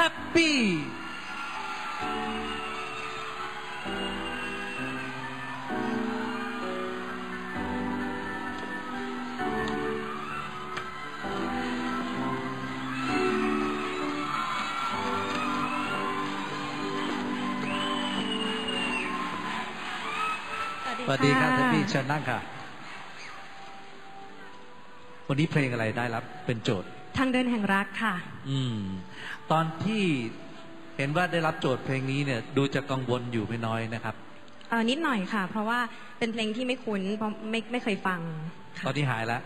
Happy สวัสดีครับท่านพี่เชิญนั่งค่ะวันนี้เพลงอะไรได้รับเป็นโจทย์ ทางเดินแห่งรักค่ะ อืม ตอนที่เห็นว่าได้รับโจทย์เพลงนี้เนี่ย ดูจะกังวลอยู่ไม่น้อยนะครับเออนิดหน่อยค่ะ เพราะว่าเป็นเพลงที่ไม่คุ้นเพราะไม่ไม่เคยฟังค่ะตอนนี้หายแล้ว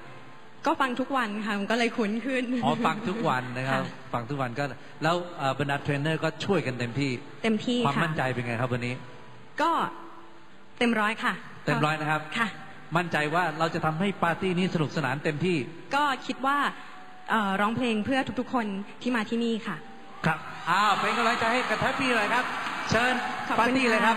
ก็ฟังทุกวันค่ะมันก็เลยคุ้นขึ้น อ๋อฟังทุกวันนะครับ ค่ะ ฟังทุกวันก็ แล้วเอ่อบรรดาเทรนเนอร์ก็ช่วยกันเต็มที่ เต็มที่ความค่ะมั่นใจเป็นไงครับวันนี้ ก็เต็มร้อยค่ะเต็มร้อยนะครับ ค่ะ มั่นใจว่าเราจะทำให้ปาร์ตี้นี้สนุกสนานเต็มที่ ก็คิดว่าเอ่อ ร้องเพลงเพื่อทุกๆ คนที่มาที่นี่ค่ะ ครับอ้าวเป็นกำลังใจให้กับแทปปี้เลยครับ เชิญขอบคุณปาร์ตี้เลยครับ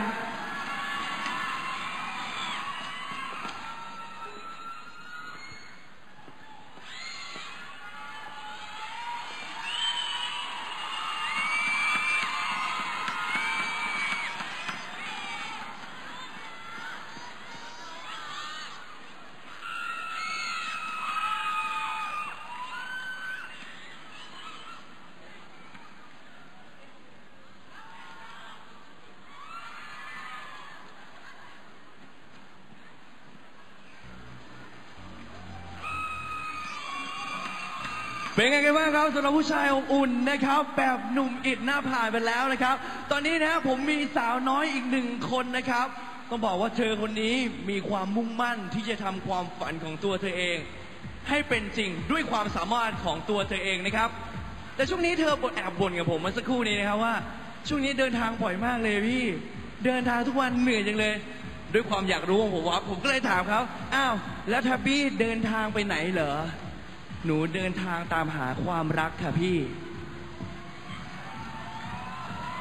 เป็นไงกันบ้างครับสำหรับผู้ชายอบอุ่นนะครับ แบบหนุ่มอิดหน้าผ่านไปแล้วนะครับ ตอนนี้นะผมมีสาวน้อยอีกหนึ่งคนนะครับ ต้องบอกว่าเธอคนนี้มีความมุ่งมั่นที่จะทำความฝันของตัวเธอเอง ให้เป็นจริงด้วยความสามารถของตัวเธอเองนะครับ แต่ช่วงนี้เธอบ่นแอบบ่นกับผมเมาสักครู่นี้นะครับว่า ช่วงนี้เดินทางบ่อยมากเลยพี่ เดินทางทุกวันเหนื่อยจังเลย ด้วยความอยากรู้ของผมว่าผมก็เลยถามเขาอ้าวแล้วทับบี้เดินทางไปไหนเหรอ หนูเดินทางตามหาความรักค่ะพี่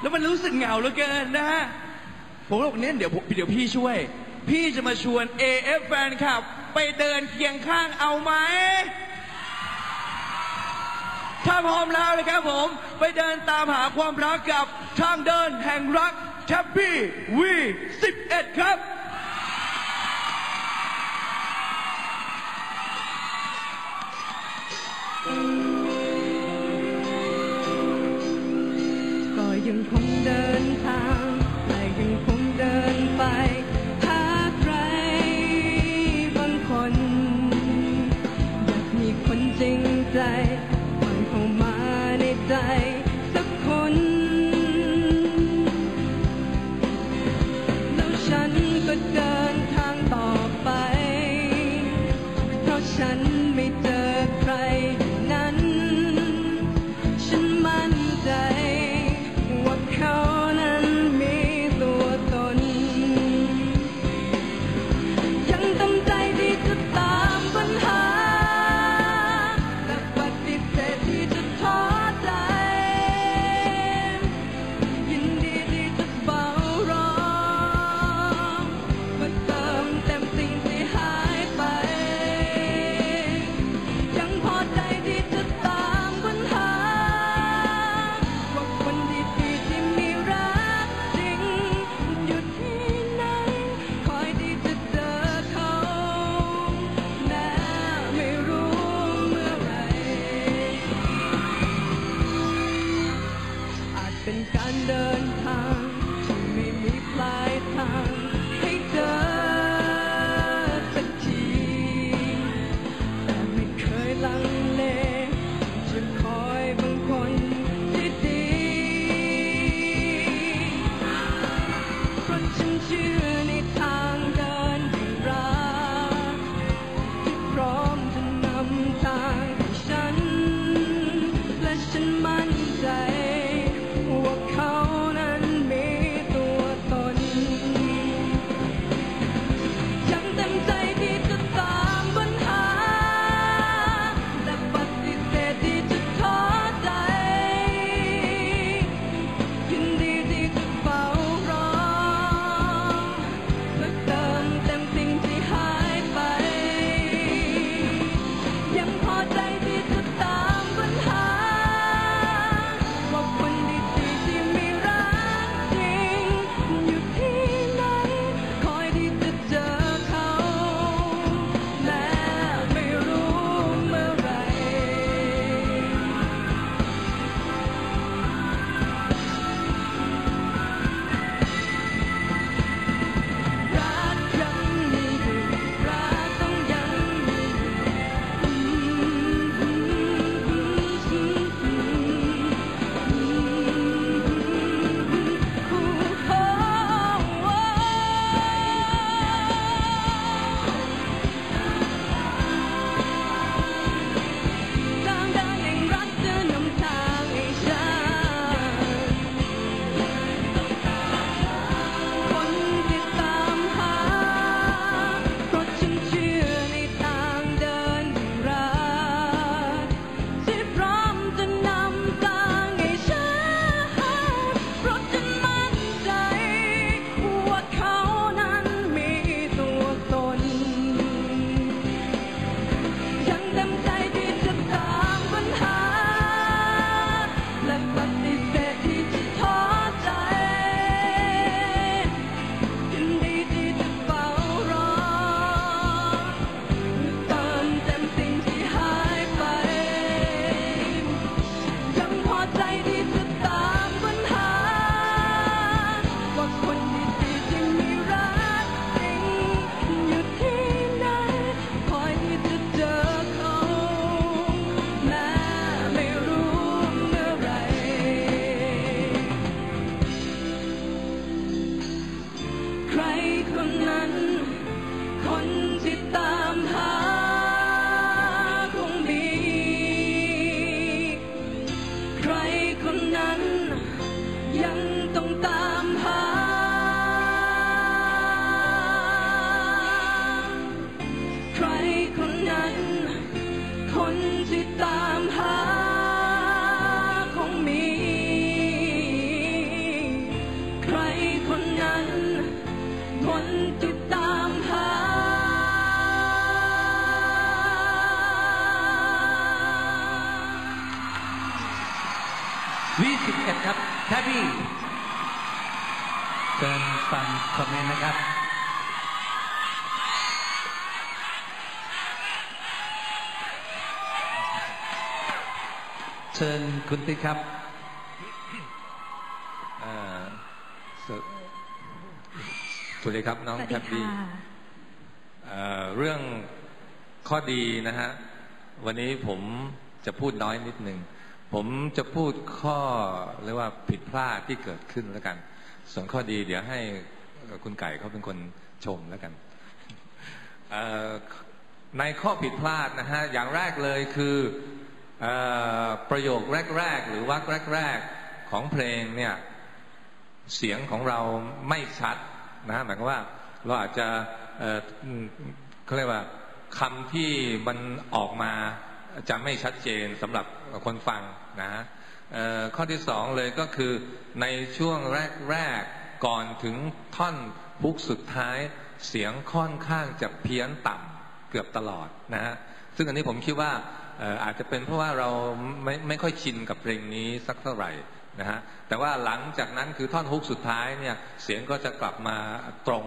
แล้วมันรู้สึกเหงาเหลือเกินนะฮะผมบอกเนี่ยเดี๋ยวผมเดี๋ยวพี่ช่วย พี่จะมาชวน AF แฟนคลับ ไปเดินเคียงข้างเอาไหมถ้าพร้อมแล้วนะครับผม ไปเดินตามหาความรักกับทางเดินแห่งรักแทบบี้วี11 ครับ ก็ยัง คนนั้น คนที่ตามหาคงมี ใครคนนั้นยังต้องตามหา ใครคนนั้น คนที่ตาม ทบบี้เชิญฟังคอมเมนต์นะครับเชิญคุณติ๊กครับเอ่อสวสวัสดีครับน้องสวัสแทดีบบี้ค่ะเอ่อเรื่องข้อดีนะฮะ วันนี้ผมจะพูดน้อยนิดหนึ่ง ผมจะพูดข้อเรียกว่าผิดพลาดที่เกิดขึ้นแล้วกัน ส่วนข้อดีเดี๋ยวให้คุณไก่เขาเป็นคนชมแล้วกันในข้อผิดพลาดนะฮะอย่างแรกเลยคืออประโยคแรก ๆ หรือวรรคแรก ๆ ของเพลงเนี่ยเสียงของเราไม่ชัดนะหมายความว่าเราอาจจะเขาเรียกว่าคำที่มันออกมา จะไม่ชัดเจนสำหรับคนฟังนะข้อที่สองเลยก็คือในช่วงแรกๆก่อนถึงท่อนฮุกสุดท้ายเสียงค่อนข้างจะเพี้ยนต่ำเกือบตลอดนะฮะซึ่งอันนี้ผมคิดว่าเอ่ออาจจะเป็นเพราะว่าเราไม่ไม่ค่อยชินกับเพลงนี้สักเท่าไหร่นะฮะแต่ว่าหลังจากนั้นคือท่อนฮุกสุดท้ายเนี่ยเสียงก็จะกลับมาตรง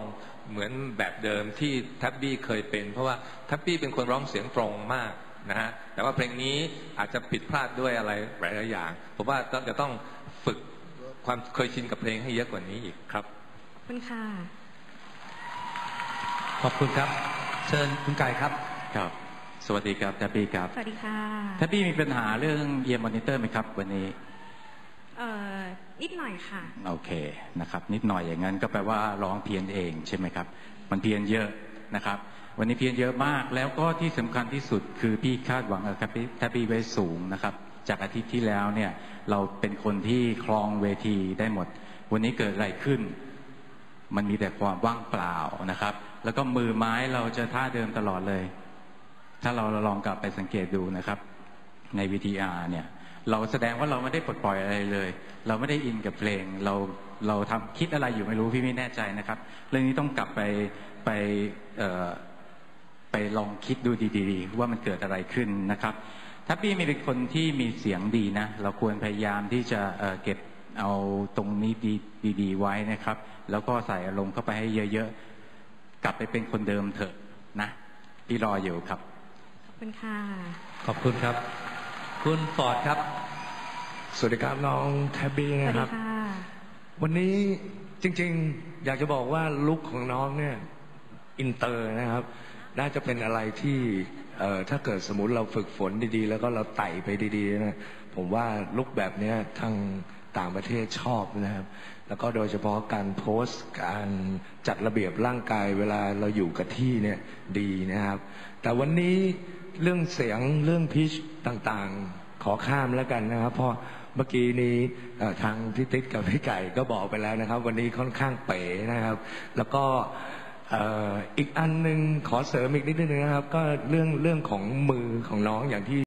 เหมือนแบบเดิมที่แท็บบี้เคยเป็น เพราะว่าแท็บบี้เป็นคนร้องเสียงตรงมาก นะฮะแต่ว่าเพลงนี้อาจจะผิดพลาดด้วยอะไรหลายๆอย่างผมว่าต้องจะต้องฝึกความเคยชินกับเพลงให้เยอะกว่านี้อีกครับขอบคุณค่ะขอบคุณครับ เชิญคุณไก่ครับครับ สวัสดีครับแทบบี้ครับสวัสดีค่ะแทบบี้มีปัญหาเรื่องเยียมอนิเตอร์ไหมครับ วันนี้เอ่อนิดหน่อยค่ะ โอเคนะครับ นิดหน่อยอย่างนั้นก็แปลว่าร้องเพี้ยนเองใช่ไหมครับ มันเพี้ยนเยอะ นะครับ วันนี้เพียนเยอะมาก แล้วก็ที่สำคัญที่สุดคือพี่คาดหวังกับแทบบี้ไว้สูงนะครับ จากอาทิตย์ที่แล้วเนี่ยเราเป็นคนที่ครองเวทีได้หมด วันนี้เกิดอะไรขึ้น มันมีแต่ความว่างเปล่านะครับ แล้วก็มือไม้เราจะท่าเดิมตลอดเลย ถ้าเราลองกลับไปสังเกตดูนะครับ ใน VTR เนี่ยเราแสดงว่าเราไม่ได้ปลดปล่อยอะไรเลย เราไม่ได้อินกับเพลง เราเราทำคิดอะไรอยู่ไม่รู้พี่ไม่แน่ใจนะครับ เรื่องนี้ต้องกลับไป ไปเอ่อไปลองคิดดูดีๆ ว่ามันเกิดอะไรขึ้นนะครับ ถ้าพี่มีเป็นคนที่มีเสียงดีนะ เราควรพยายามที่จะเอ่อเก็บเอาตรงนี้ดีดีๆไว้นะครับ แล้วก็ใส่อารมณ์เข้าไปให้เยอะๆ กลับไปเป็นคนเดิมเถอะนะพี่รออยู่ครับ ขอบคุณค่ะ ขอบคุณครับ คุณฟอร์ดครับ สวัสดีครับน้องแทบบี้สวัสนะคดีรับค่ะวันนี้จริงๆ อยากจะบอกว่าลุคของน้องเนี่ย อินเตอร์นะครับ น่าจะเป็นอะไรที่เอ่อถ้าเกิดสมมติเราฝึกฝนดีๆ แล้วก็เราไต่ไปดีๆนะผมว่าลุคแบบเนี้ยทางต่างประเทศชอบนะครับ แล้วก็โดยเฉพาะการโพสต์การจัดระเบียบร่างกายเวลาเราอยู่กับที่เนี่ยดีนะครับ แต่วันนี้เรื่องเสียงเรื่องพิชต่างๆ ขอข้ามแล้วกันนะครับ เพราะเมื่อกี้นี้ทางพี่ติ๊กกับพี่ไก่ก็บอกไปแล้วนะครับ วันนี้ค่อนข้างเป๋นะครับ แล้วก็ อีกอันหนึ่งขอเสริมอีกนิดนึงนะครับ ก็เรื่องเรื่องของมือของน้องอย่างที่